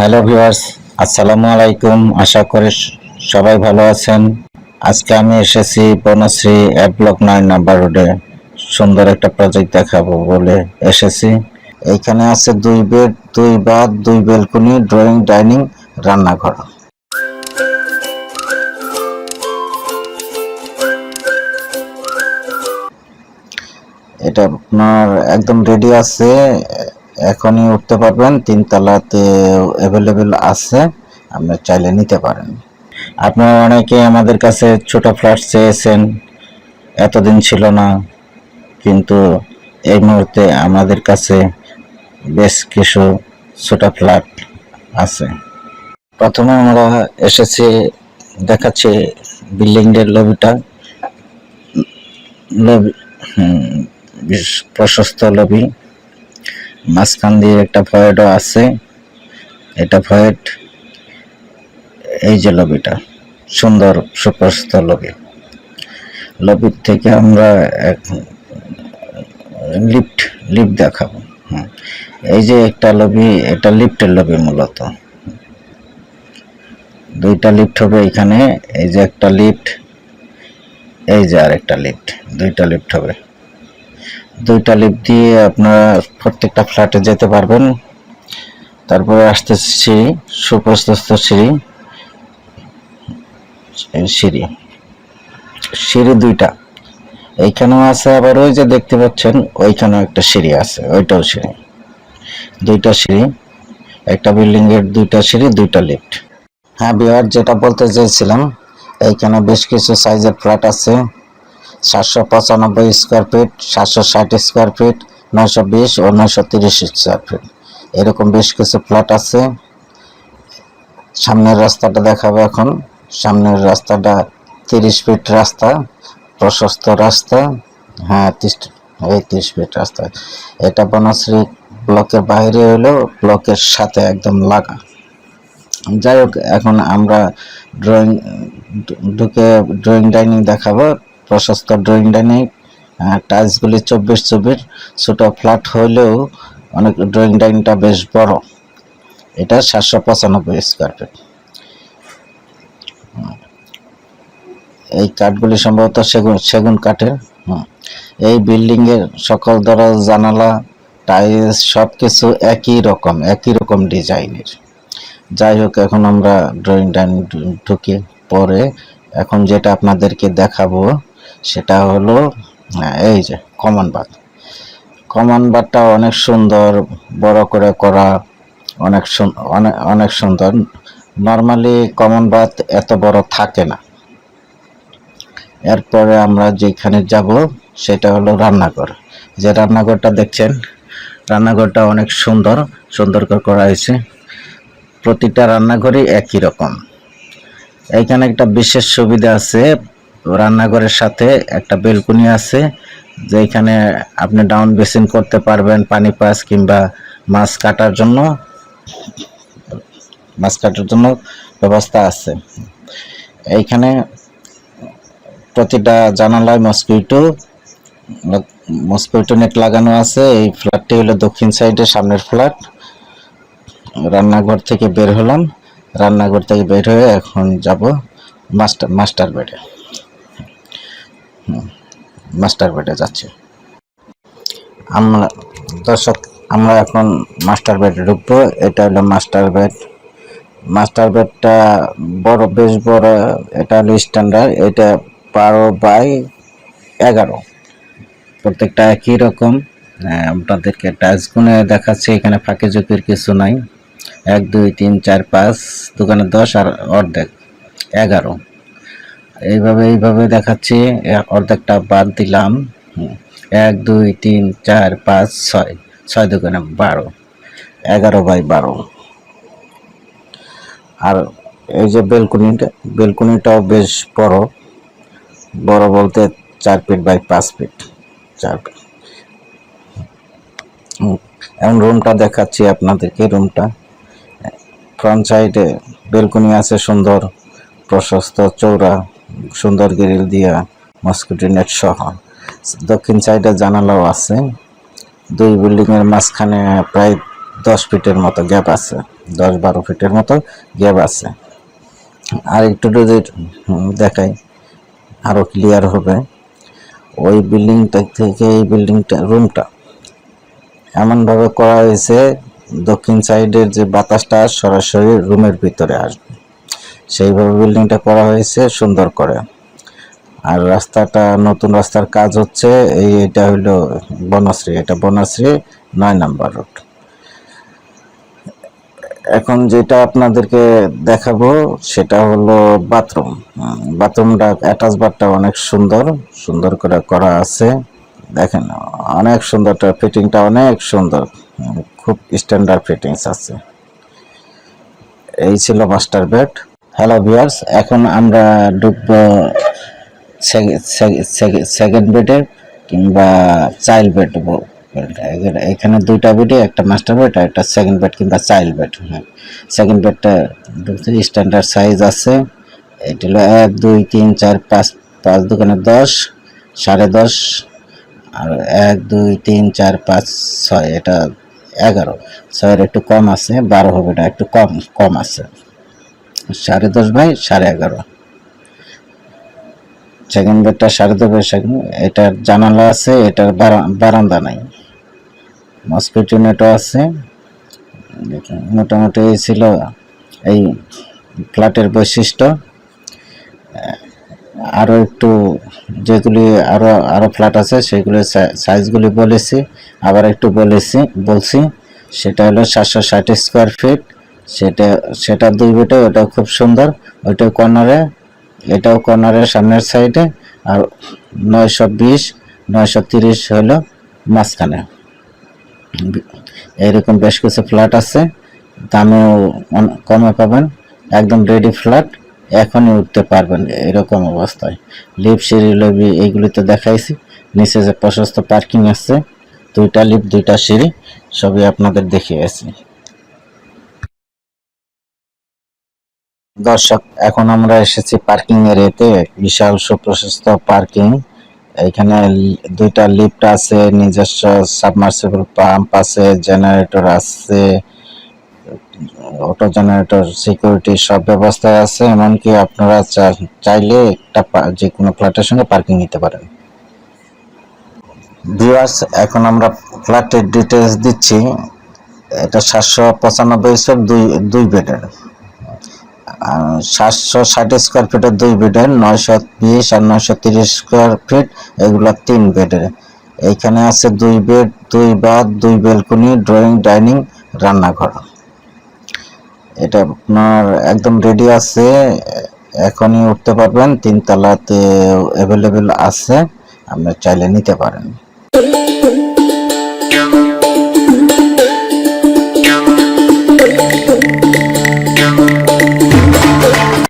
Hello viewers, আসসালামু আলাইকুম। আশা করি সবাই ভালো আছেন। আজকে আমি এসেছি বনশ্রী এক ব্লক নয় নাম্বার রোডে। সুন্দর একটা প্রজেক্ট দেখাবো বলে এসেছি। এইখানে আছে দুই বেড, দুই বাথ, দুই বেলকনি ড্রয়িং ডাইনিং রান্নাঘর। এটা আপনার একদম রেডি আছে। এখনই উঠতে পারবেন তিনতলাতে অ্যাভেলেবেল আছে, আপনি চাইলে নিতে পারেন। আপনারা অনেকে আমাদের কাছে ছোট ফ্ল্যাট চেয়েছেন, এতদিন ছিল না, কিন্তু এই মুহূর্তে আমাদের কাছে বেশ কিছু ছোট ফ্ল্যাট আছে। প্রথমে আমরা এসেছি, দেখাচ্ছি বিল্ডিংয়ের লবিটা। লবি প্রশস্ত লবি। মাঝখান দিয়ে একটা ভয়েডও আছে। এটা ভয়েড এই যে লবিটা, সুন্দর সুপ্রশস্ত লবি। লবির থেকে আমরা এক লিফট লিফট দেখাবো। এই যে একটা লবি, এটা লিফটের লবি মূলত। দুইটা লিফট হবে এখানে, এই যে একটা লিফট, এই যে আর একটা লিফট, দুইটা লিফট হবে। দুইটা লিফট দিয়ে আপনারা প্রত্যেকটা ফ্ল্যাটে যেতে পারবেন। তারপরে আসতেছি সিঁড়ি এই সিঁড়ি সিঁড়ি। সিঁড়ি দুইটা। এইখানেও আছে আবার ওই যে দেখতে পাচ্ছেন, ওইখানেও একটা সিঁড়ি আছে, ওইটাও সিঁড়ি। দুইটা সিঁড়ি, একটা বিল্ডিং এর দুইটা সিঁড়ি, দুইটা লিফট হ্যাঁ বিহার যেটা বলতে চেয়েছিলাম এইখানে বেশ কিছু সাইজের ফ্ল্যাট আছে। সাতশো পঁচানব্বই স্কোয়ার ফিট সাতশো ষাট স্কোয়ার ফিট নয়শো বিশ ও নয়শো তিরিশ স্কোয়ার ফিট এরকম বেশ কিছু ফ্ল্যাট আছে। সামনের রাস্তাটা দেখাবো এখন। সামনের রাস্তাটা তিরিশ ফিট রাস্তা, প্রশস্ত রাস্তা। হ্যাঁ এই তিরিশ ফিট রাস্তা। এটা বনশ্রী ব্লকের বাইরে হলো ব্লকের সাথে একদম লাগা। যাই হোক, এখন আমরা ড্রয়িং ঢুকে ড্রয়িং ডাইনিং দেখাবো। প্রশস্ত ড্রয়িং ডাইনিং টাইলসগুলি চব্বিশ চব্বিশ। ছোটো ফ্ল্যাট হইলেও অনেক ড্রয়িং ডাইনিংটা বেশ বড়। এটা সাতশো পঁচানব্বই স্কোয়ার ফিট এই কাঠগুলি সম্ভবত সেগুন সেগুন কাঠের। এই বিল্ডিংয়ের সকল দরজা, জানালা টাইলস সব কিছু একই রকম একই রকম ডিজাইনের যাই হোক, এখন আমরা ড্রয়িং ডাইনিং ঢুকি পরে। এখন যেটা আপনাদেরকে দেখাবো সেটা হলো এই যে কমন বাথ কমন বাথটা অনেক সুন্দর, বড় করে করা, অনেক অনেক সুন্দর। নর্মালি কমন বাথ এত বড় থাকে না। এরপরে আমরা যেখানে যাব, সেটা হলো রান্নাঘর। যে রান্নাঘরটা দেখছেন, রান্নাঘরটা অনেক সুন্দর সুন্দর করে করা হয়েছে। প্রতিটা রান্নাঘরই একই রকম। এখানে একটা বিশেষ সুবিধা আছে রান্নাঘরের সাথে একটা বেলকনি আছে, যেখানে আপনি ডাউন বেসিন করতে পারবেন পানি পাস কিংবা মাছ কাটার জন্য। মাছ কাটার জন্য ব্যবস্থা আছে। এইখানে প্রতিটা জানালায় মসকুইটো মসকুইটো নেট লাগানো আছে। এই ফ্ল্যাটটি হলো দক্ষিণ সাইডে সামনের ফ্ল্যাট রান্নাঘর থেকে বের হলাম। রান্নাঘর থেকে বের হয়ে এখন যাব মাস্টার মাস্টার বেডে। মাস্টার বেডে যাচ্ছি। আমরা দর্শক আমরা এখন মাস্টার বেডে ঢুকবো। এটা হলো মাস্টার বেড মাস্টার বেডটা বড় বেশ বড় এটা হলো স্ট্যান্ডার্ড এটা বারো বাই এগারো। প্রত্যেকটা একই রকম। হ্যাঁ, আপনাদেরকে টাচ গুনে দেখাচ্ছি এখানে ফাঁকে ঝুঁকির কিছু নাই। এক দুই তিন চার পাঁচ দোকানে দশ আর অর্ধেক। এগারো। এইভাবে এইভাবে দেখাচ্ছি। অর্ধেকটা বাদ দিলাম। এক, দুই, তিন, চার, পাঁচ, ছয়। ছয় দোকানে বারো। এগারো বাই বারো। আর এই যে বেলকুনিটা, বেলকুনিটাও বেশ বড়। বড় বলতে চার ফিট বাই পাঁচ ফিট। চার ফিট। এখন রুমটা দেখাচ্ছি আপনাদেরকে, রুমটা। ফ্রন্ট সাইডে বেলকুনি আছে, সুন্দর, প্রশস্ত চৌড়া। সুন্দর গ্রিল দিয়া মস্কিটো নেট সহ। দক্ষিণ সাইডে জানালাও আছে। দুই বিল্ডিং এর মাঝখানে প্রায় দশ ফিটের মতো গ্যাপ আছে। দশ বারো ফিটের মতো গ্যাপ আছে। আর একটু যদি দেখাই, আরও ক্লিয়ার হবে। ওই বিল্ডিংটা থেকে এই বিল্ডিংটা রুমটা এমনভাবে করা হয়েছে, দক্ষিণ সাইডের যে বাতাসটা সরাসরি রুমের ভিতরে আসবে। সেইভাবে বিল্ডিংটা করা হয়েছে সুন্দর করে। আর রাস্তাটা, নতুন রাস্তার কাজ হচ্ছে, এই এটা হইল বনশ্রী, এটা বনশ্রী নয় নাম্বার রোড এখন যেটা আপনাদেরকে দেখাবো, সেটা হলো বাথরুম বাথরুমটা অ্যাটাচ বাথটা অনেক সুন্দর সুন্দর করে করা আছে। দেখেন, অনেক সুন্দর ফিটিংটা অনেক সুন্দর। খুব স্ট্যান্ডার্ড ফিটিংস আছে। এই ছিল মাস্টার বেড হ্যালো ভিউয়ার্স এখন আমরা ঢুকবো সেকেন্ড বেডে কিংবা চাইল্ড বেড এখানে দুইটা বেডে একটা মাস্টার বেড আর একটা সেকেন্ড বেড কিংবা চাইল্ড বেড হ্যাঁ সেকেন্ড বেডটা স্ট্যান্ডার্ড সাইজ আছে। এটা হলো এক, দুই, তিন, চার, পাঁচ পাঁচ দোকানে দশ, সাড়ে দশ, আর এক, দুই, তিন, চার, পাঁচ, ছয়, এটা এগারো। ছয়ের একটু কম আছে, বারো হবে একটু কম কম আছে। সাড়ে দশ বাই সাড়ে এগারো। সেকেন্ড বেডটা সাড়ে দশ বাই সেকেন্ড এটার জানালা আছে, এটার বারা- বারান্দা নাই। মসকিটো নেটও আছে। মোটামুটি এই ছিল এই ফ্ল্যাটের বৈশিষ্ট্য। আরও একটু যেগুলি আরও আরও ফ্ল্যাট আছে, সেগুলি সাইজগুলি বলেছি। আবার একটু বলেছি বলছি, সেটা হলো সাতশো ষাট স্কোয়ার ফিট সেটা সেটা দুই বেটে, ওটাও খুব সুন্দর। ওইটাও কর্নারে, এটাও কর্নারের সামনের সাইডে, আর নয়শো বিশ, নয়শো তিরিশ হলো মাঝখানে। এরকম বেশ কিছু ফ্ল্যাট আছে, দামেও কমে পাবেন। একদম রেডি ফ্ল্যাট, এখনই উঠতে পারবেন এরকম অবস্থায়। লিফট, সিঁড়ি, লবি, এইগুলিতে দেখাইছি। নিচে যে প্রশস্ত পার্কিং আছে, দুইটা লিফট, দুইটা সিঁড়ি, সবই আপনাদের দেখিয়েছি। দর্শক, এখন আমরা এসেছি পার্কিং এরিয়াতে, বিশাল সুপ্রশস্ত পার্কিং এখানে দুইটা লিফট আছে, নিজস্ব সাবমার্সিবল পাম্প আছে জেনারেটর আছে অটো জেনারেটর সিকিউরিটি সব ব্যবস্থা আছে, এমনকি আপনারা চাইলে একটা যে কোনো ফ্ল্যাটের সঙ্গে পার্কিং নিতে পারেন। ভিউয়ার্স এখন আমরা ফ্ল্যাটের ডিটেলস দিচ্ছি। এটা সাতশো পঁচানব্বই স্কোয়ার দুই দুই বেডের সাতশো ষাট স্কোয়ার ফিটের দুই বেডের নয়শো বিশ আর নয়শো তিরিশ স্কোয়ার ফিট এগুলো তিন বেডের এইখানে আছে দুই বেড দুই বাথ দুই বেলকনি ড্রয়িং ডাইনিং রান্নাঘর। এটা আপনার একদম রেডি আছে, এখনই উঠতে পারবেন, তিনতলাতে অ্যাভেলেবেল আছে, আপনি চাইলে নিতে পারেন।